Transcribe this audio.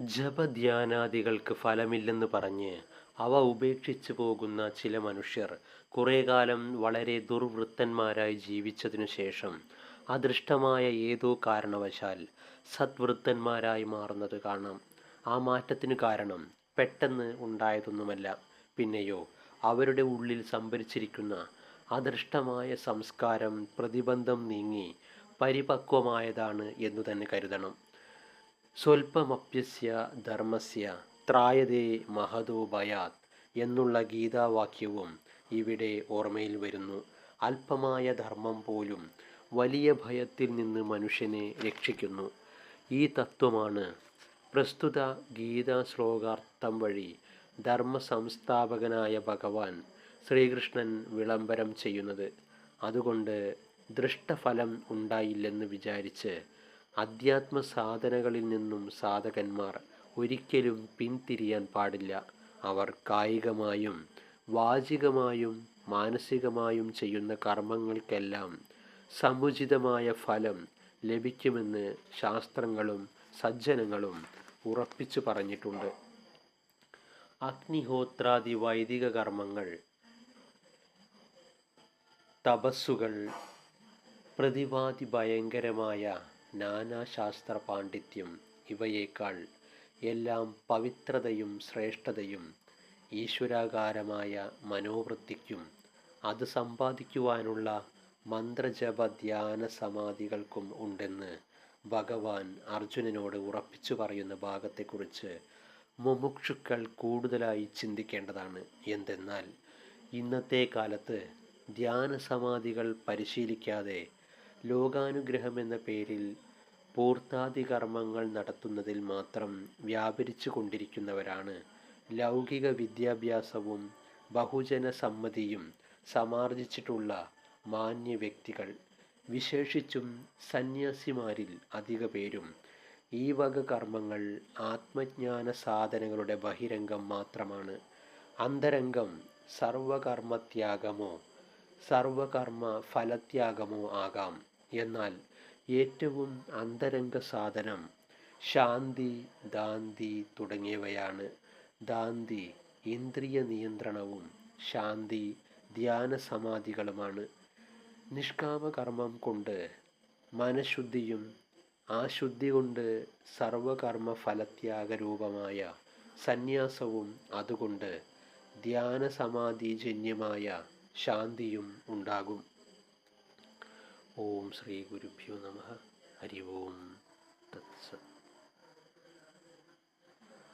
ജപധ്യാനാദികൾക്ക് ഫലമില്ലെന്ന് പറഞ്ഞ് അവ ഉപേക്ഷിച്ചു പോകുന്ന ചില മനുഷ്യർ കുറേ കാലം വളരെ ദുർവൃത്തന്മാരായി ജീവിച്ചതിനു ശേഷം അദൃഷ്ടമായ ഏതോ കാരണവശാൽ സദ്വൃത്തന്മാരായി മാറുന്നത് കാണാം. ആ മാറ്റത്തിനു കാരണം പെട്ടെന്ന് ഉണ്ടായതൊന്നുമല്ല. പിന്നെയോ അവരുടെ ഉള്ളിൽ സംഭരിച്ചിരിക്കുന്ന അദൃഷ്ടമായ സംസ്കാരം പ്രതിബന്ധം നീങ്ങി പരിപക്വമായതാണ് എന്നു തന്നെ കരുതണം. സ്വൽപ്പമപ്യസ്യ ധർമ്മസ്യ ത്രായതേ മഹതോ ഭയാത് എന്നുള്ള ഗീതാവാക്യവും ഇവിടെ ഓർമ്മയിൽ വരുന്നു. അല്പമായ ധർമ്മം പോലും വലിയ ഭയത്തിൽ നിന്ന് മനുഷ്യനെ രക്ഷിക്കുന്നു. ഈ തത്വമാണ് പ്രസ്തുത ഗീതാ ശ്ലോകാർത്ഥം വഴി ധർമ്മ സംസ്ഥാപകനായ ഭഗവാൻ ശ്രീകൃഷ്ണൻ വിളംബരം ചെയ്യുന്നത്. അതുകൊണ്ട് ദൃഷ്ടഫലം ഉണ്ടായില്ലെന്ന് വിചാരിച്ച് അധ്യാത്മ സാധനകളിൽ നിന്നും സാധകന്മാർ ഒരിക്കലും പിന്തിരിയാൻ പാടില്ല. അവർ കായികമായും വാചികമായും മാനസികമായും ചെയ്യുന്ന കർമ്മങ്ങൾക്കെല്ലാം സമുചിതമായ ഫലം ലഭിക്കുമെന്ന് ശാസ്ത്രങ്ങളും സജ്ജനങ്ങളും ഉറപ്പിച്ചു പറഞ്ഞിട്ടുണ്ട്. അഗ്നിഹോത്രാദി വൈദിക കർമ്മങ്ങൾ തപസ്സുകൾ പ്രതിവാദി ഭയങ്കരമായ നാനാശാസ്ത്ര പാണ്ഡിത്യം ഇവയേക്കാൾ എല്ലാം പവിത്രതയും ശ്രേഷ്ഠതയും ഈശ്വരാകാരമായ മനോവൃത്തിക്കും അത് സമ്പാദിക്കുവാനുള്ള മന്ത്രജപ ധ്യാന സമാധികൾക്കും ഉണ്ടെന്ന് ഭഗവാൻ അർജുനനോട് ഉറപ്പിച്ചു പറയുന്ന ഭാഗത്തെക്കുറിച്ച് മുമുക്ഷുക്കൾ കൂടുതലായി ചിന്തിക്കേണ്ടതാണ്. എന്തെന്നാൽ ഇന്നത്തെ കാലത്ത് ധ്യാന സമാധികൾ പരിശീലിക്കാതെ ലോകാനുഗ്രഹം എന്ന പേരിൽ പൂർത്താതി കർമ്മങ്ങൾ നടത്തുന്നതിൽ മാത്രം വ്യാപരിച്ചു കൊണ്ടിരിക്കുന്നവരാണ് ലൗകിക വിദ്യാഭ്യാസവും ബഹുജന സമ്മതിയും സമാർജിച്ചിട്ടുള്ള മാന്യ വ്യക്തികൾ. വിശേഷിച്ചും സന്യാസിമാരിൽ അധിക പേരും ഈ വക കർമ്മങ്ങൾ ആത്മജ്ഞാന സാധനങ്ങളുടെ ബഹിരംഗം മാത്രമാണ്. അന്തരംഗം സർവകർമ്മത്യാഗമോ സർവകർമ്മ ഫലത്യാഗമോ ആകാം. എന്നാൽ ഏറ്റവും അന്തരംഗ സാധനം ശാന്തി ദാന്തി തുടങ്ങിയവയാണ്. ദാന്തി ഇന്ദ്രിയ നിയന്ത്രണവും ശാന്തി ധ്യാന സമാധികളുമാണ്. നിഷ്കാമകർമ്മം കൊണ്ട് മനഃശുദ്ധിയും ആ ശുദ്ധി കൊണ്ട് സർവകർമ്മ ഫലത്യാഗരൂപമായ സന്യാസവും അതുകൊണ്ട് ധ്യാന സമാധിജന്യമായ ശാന്തിയും ഉണ്ടാകും. ഓം ശ്രീ ഗുരുഭ്യോ നമ. ഹരി ഓം. തത്സത്.